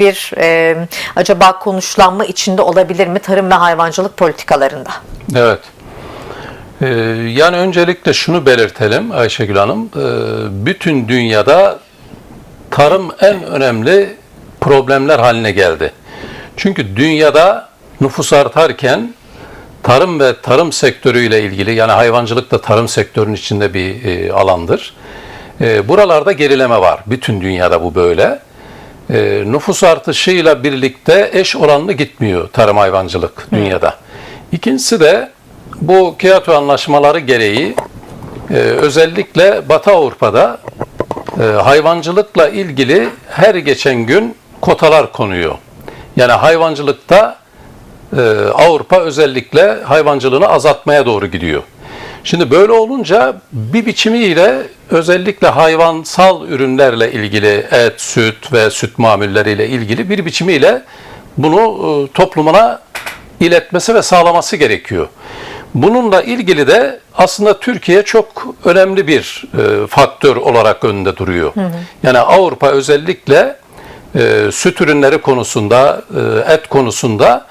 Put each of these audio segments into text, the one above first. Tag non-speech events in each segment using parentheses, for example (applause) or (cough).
bir e, acaba konuşlanma içinde olabilir mi tarım ve hayvancılık politikalarında? Evet. Ee, yani öncelikle şunu belirtelim Ayşegül Hanım. Ee, bütün dünyada tarım en önemli problemler haline geldi. Çünkü dünyada nüfus artarken tarım ve tarım sektörüyle ilgili yani hayvancılık da tarım sektörünün içinde bir e, alandır. E, buralarda gerileme var. Bütün dünyada bu böyle. E, nüfus artışıyla birlikte eş oranlı gitmiyor tarım hayvancılık dünyada. İkincisi de bu Kyoto anlaşmaları gereği e, özellikle Batı Avrupa'da e, hayvancılıkla ilgili her geçen gün kotalar konuyor. Yani hayvancılıkta e, Avrupa özellikle hayvancılığını azaltmaya doğru gidiyor. Şimdi böyle olunca bir biçimiyle özellikle hayvansal ürünlerle ilgili et, süt ve süt mamulleriyle ilgili bir biçimiyle bunu e, toplumuna iletmesi ve sağlaması gerekiyor. Bununla ilgili de aslında Türkiye çok önemli bir e, faktör olarak önünde duruyor. Yani Avrupa özellikle e, süt ürünleri konusunda, e, et konusunda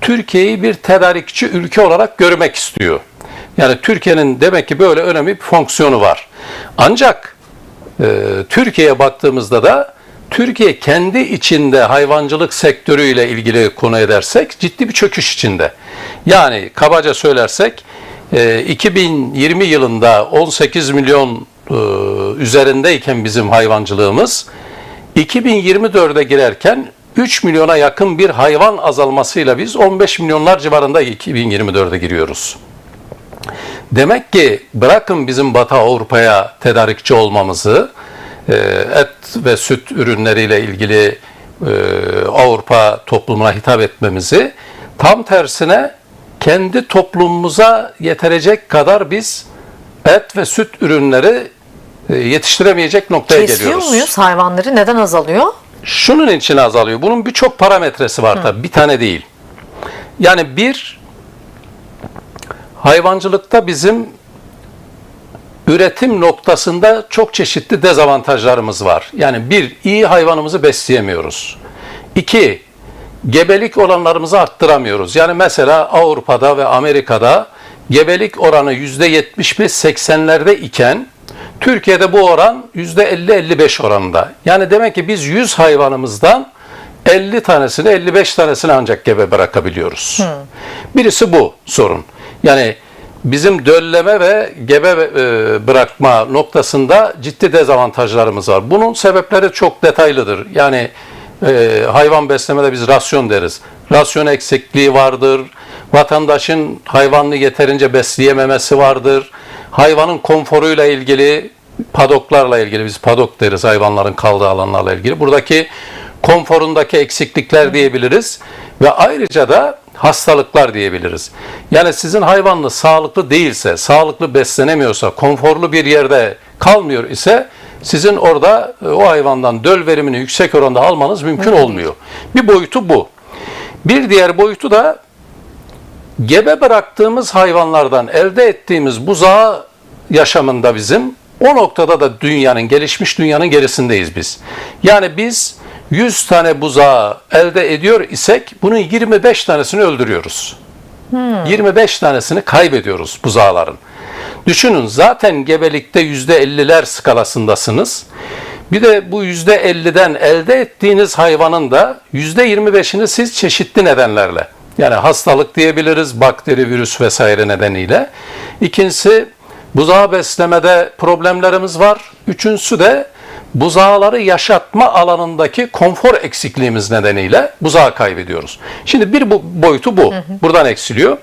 Türkiye'yi bir tedarikçi ülke olarak görmek istiyor. Yani Türkiye'nin demek ki böyle önemli bir fonksiyonu var. Ancak e, Türkiye'ye baktığımızda da Türkiye kendi içinde hayvancılık sektörüyle ilgili konu edersek ciddi bir çöküş içinde. Yani kabaca söylersek e, 2020 yılında 18 milyon e, üzerindeyken bizim hayvancılığımız 2024'e girerken 3 milyona yakın bir hayvan azalmasıyla biz 15 milyonlar civarında 2024'e giriyoruz. Demek ki bırakın bizim Batı Avrupa'ya tedarikçi olmamızı, e, et ve süt ürünleriyle ilgili e, Avrupa toplumuna hitap etmemizi, tam tersine kendi toplumumuza yetirecek kadar biz et ve süt ürünleri e, yetiştiremeyecek noktaya Kesiyor geliyoruz. muyuz hayvanları? Neden azalıyor? Şunun için azalıyor. Bunun birçok parametresi var tabii. Bir tane değil. Yani bir hayvancılıkta bizim üretim noktasında çok çeşitli dezavantajlarımız var. Yani bir, iyi hayvanımızı besleyemiyoruz. İki, gebelik oranlarımızı arttıramıyoruz. Yani mesela Avrupa'da ve Amerika'da gebelik oranı %75-80'lerde iken Türkiye'de bu oran %50-55 oranında. Yani demek ki biz 100 hayvanımızdan 50 tanesini 55 tanesini ancak gebe bırakabiliyoruz. Birisi bu sorun. Yani bizim dölleme ve gebe e, bırakma noktasında ciddi dezavantajlarımız var. Bunun sebepleri çok detaylıdır. Yani e, hayvan beslemede biz rasyon deriz. Rasyon eksikliği vardır. Vatandaşın hayvanını yeterince besleyememesi vardır. Hayvanın konforuyla ilgili, padoklarla ilgili, biz padok deriz hayvanların kaldığı alanlarla ilgili. Buradaki konforundaki eksiklikler diyebiliriz ve ayrıca da hastalıklar diyebiliriz. Yani sizin hayvanınız sağlıklı değilse, sağlıklı beslenemiyorsa, konforlu bir yerde kalmıyor ise sizin orada e, o hayvandan döl verimini yüksek oranda almanız mümkün olmuyor. Bir boyutu bu. Bir diğer boyutu da gebe bıraktığımız hayvanlardan elde ettiğimiz buzağı yaşamında bizim o noktada da dünyanın, gelişmiş dünyanın gerisindeyiz biz. Yani biz 100 tane buzağı elde ediyor isek bunun 25 tanesini öldürüyoruz. 25 tanesini kaybediyoruz buzağların. Düşünün zaten gebelikte %50'ler skalasındasınız. Bir de bu %50'den elde ettiğiniz hayvanın da %25'ini siz çeşitli nedenlerle yani hastalık diyebiliriz, bakteri, virüs vesaire nedeniyle. İkincisi buzağı beslemede problemlerimiz var. Üçüncüsü de buzağları yaşatma alanındaki konfor eksikliğimiz nedeniyle buzağı kaybediyoruz. Şimdi bir bu, boyutu bu. Buradan eksiliyor.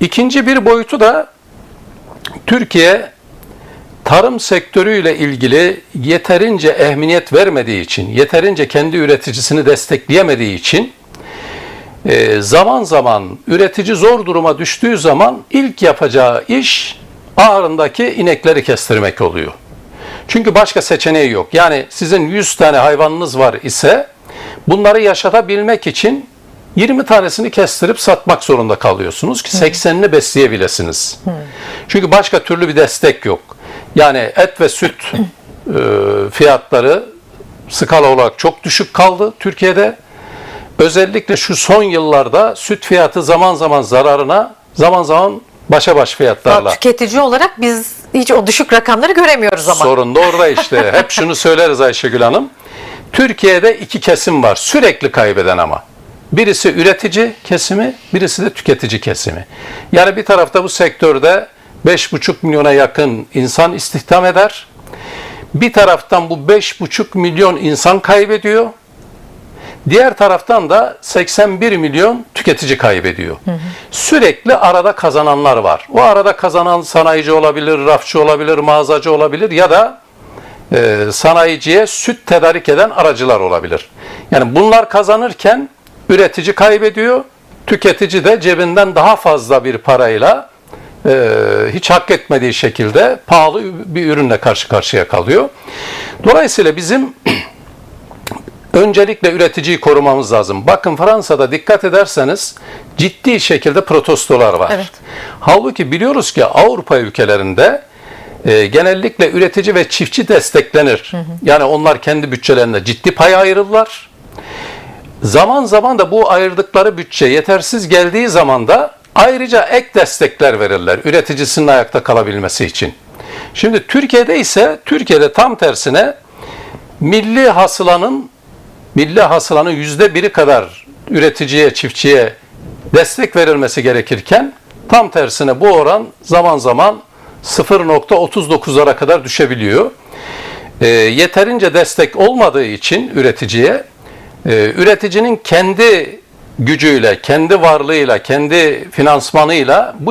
İkinci bir boyutu da Türkiye tarım sektörüyle ilgili yeterince ehemmiyet vermediği için, yeterince kendi üreticisini destekleyemediği için e, zaman zaman üretici zor duruma düştüğü zaman ilk yapacağı iş ağrındaki inekleri kestirmek oluyor. Çünkü başka seçeneği yok. Yani sizin 100 tane hayvanınız var ise bunları yaşatabilmek için 20 tanesini kestirip satmak zorunda kalıyorsunuz ki 80'ini besleyebilirsiniz. Çünkü başka türlü bir destek yok. Yani et ve süt (clears throat) e, fiyatları skala olarak çok düşük kaldı Türkiye'de. özellikle şu son yıllarda süt fiyatı zaman zaman zararına, zaman zaman başa baş fiyatlarla. Tüketici olarak biz hiç o düşük rakamları göremiyoruz ama. Sorun da orada işte. (laughs) Hep şunu söyleriz Ayşegül Hanım. Türkiye'de iki kesim var. Sürekli kaybeden ama. Birisi üretici kesimi, birisi de tüketici kesimi. Yani bir tarafta bu sektörde 5,5 milyona yakın insan istihdam eder. Bir taraftan bu 5,5 milyon insan kaybediyor. Diğer taraftan da 81 milyon tüketici kaybediyor. Sürekli arada kazananlar var. O arada kazanan sanayici olabilir, rafçı olabilir, mağazacı olabilir ya da e, sanayiciye süt tedarik eden aracılar olabilir. Yani bunlar kazanırken üretici kaybediyor, tüketici de cebinden daha fazla bir parayla e, hiç hak etmediği şekilde pahalı bir ürünle karşı karşıya kalıyor. Dolayısıyla bizim öncelikle üreticiyi korumamız lazım. Bakın Fransa'da dikkat ederseniz ciddi şekilde protestolar var. Evet. Halbuki biliyoruz ki Avrupa ülkelerinde e, genellikle üretici ve çiftçi desteklenir. Yani onlar kendi bütçelerinde ciddi pay ayırırlar. Zaman zaman da bu ayırdıkları bütçe yetersiz geldiği zaman da ayrıca ek destekler verirler üreticisinin ayakta kalabilmesi için. Şimdi Türkiye'de ise Türkiye'de tam tersine milli hasılanın milli hasılanın yüzde biri kadar üreticiye, çiftçiye destek verilmesi gerekirken tam tersine bu oran zaman zaman 0.39'lara kadar düşebiliyor. E, yeterince destek olmadığı için üreticiye, e, üreticinin kendi gücüyle, kendi varlığıyla, kendi finansmanıyla bu